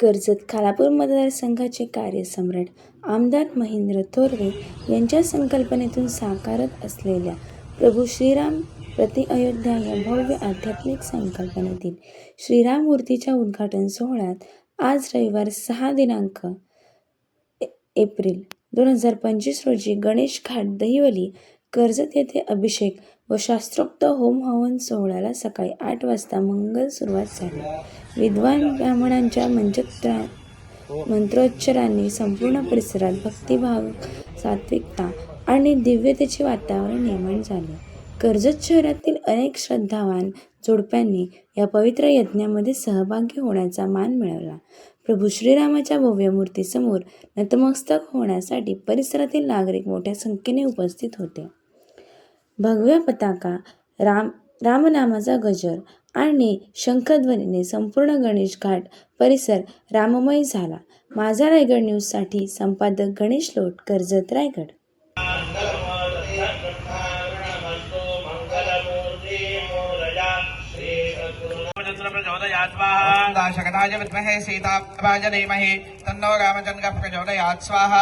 Karjat Khalapur मतदारसंघाचे कार्यसम्राट आमदार महेंद्र थोरवे यांच्या संकल्पनेतून साकारत असलेल्या प्रभू श्रीराम प्रति अयोध्या या भव्य आध्यात्मिक संकल्पनेतील श्रीराम मूर्तीच्या उद्घाटन सोहळ्यात आज रविवार सहा दिनांक ए- एप्रिल दोन हजार पंचवीस रोजी गणेश घाट दहिवली कर्जत येथे अभिषेक व शास्त्रोक्त होम हवन सोहळ्याला सकाळी आठ वाजता मंगल सुरुवात झाली. विद्वान ब्राह्मणांच्या मंचत्रा मंत्रोच्चारांनी संपूर्ण परिसरात भक्तिभाव सात्विकता आणि दिव्यतेचे वातावरण निर्माण झाले. कर्जत शहरातील अनेक श्रद्धावान जोडप्यांनी या पवित्र यज्ञामध्ये सहभागी होण्याचा मान मिळवला. प्रभू श्रीरामाच्या भव्य मूर्तीसमोर नतमस्तक होण्यासाठी परिसरातील नागरिक मोठ्या संख्येने उपस्थित होते. भगव्या पताका राम रामनामाचा गजर आणि शंखध्वनीने संपूर्ण गणेश घाट परिसर राममय झाला माझा रायगड न्यूजसाठी संपादक गणेश लोट कर्जत रायगड प्रचोदयात् विद्महे सीताभाज धीमहि तन्नो रामचन्द्रः प्रचोदयात् स्वाहा